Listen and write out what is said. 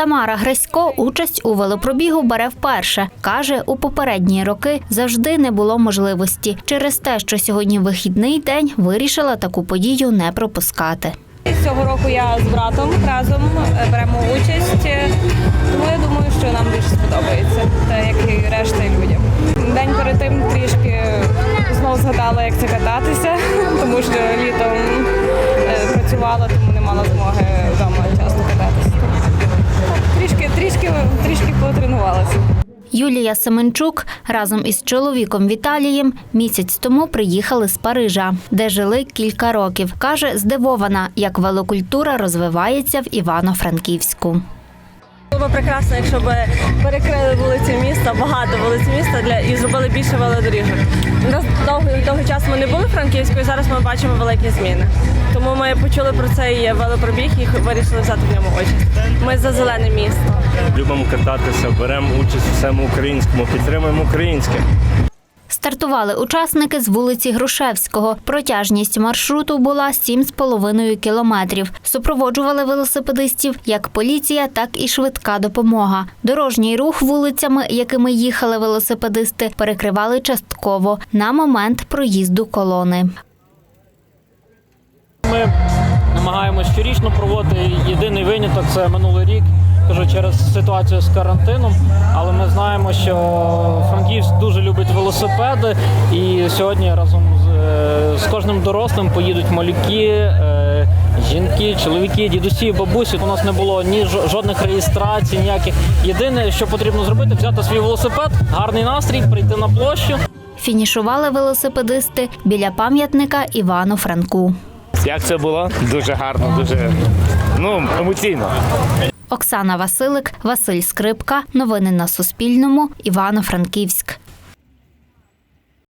Тамара Гресько участь у велопробігу бере вперше. Каже, у попередні роки завжди не було можливості. Через те, що сьогодні вихідний день, вирішила таку подію не пропускати. Цього року я з братом разом е, беремо участь, тому я думаю, що нам більше сподобається, так як і решта людям. День перед тим трішки знову згадала, як це кататися, тому що літом е, працювала, тому не мала змоги Юлія Семенчук разом із чоловіком Віталієм місяць тому приїхали з Парижа, де жили кілька років. Каже, здивована, як велокультура розвивається в Івано-Франківську. Було прекрасно, якщо б перекрили вулиці міста, багато вулиць міста для і зробили більше велодоріжок. У нас довгий довгий час ми не були франківською, зараз ми бачимо великі зміни. Тому ми почули про цей велопробіг і вирішили взяти в ньому участь. Ми за зелене місто. Любимо кататися, беремо участь у всьому українському, підтримуємо українське. Стартували учасники з вулиці Грушевського. Протяжність маршруту була 7,5 кілометрів. Супроводжували велосипедистів як поліція, так і швидка допомога. Дорожній рух вулицями, якими їхали велосипедисти, перекривали частково на момент проїзду колони. Ми намагаємося щорічно проводити. Єдиний виняток це минулий рік, кажу, через ситуацію з карантином. Але ми знаємо, що Франківськ дуже любить велосипеди, і сьогодні разом з, е, з кожним дорослим поїдуть малюки, е, жінки, чоловіки, дідусі, бабусі. У нас не було ні жодних реєстрацій, ніяких. Єдине, що потрібно зробити, взяти свій велосипед, гарний настрій, прийти на площу. Фінішували велосипедисти біля пам'ятника Івану Франку. Як це було? Дуже гарно, дуже ну, емоційно. Оксана Василик, Василь Скрипка. Новини на Суспільному. Івано-Франківськ.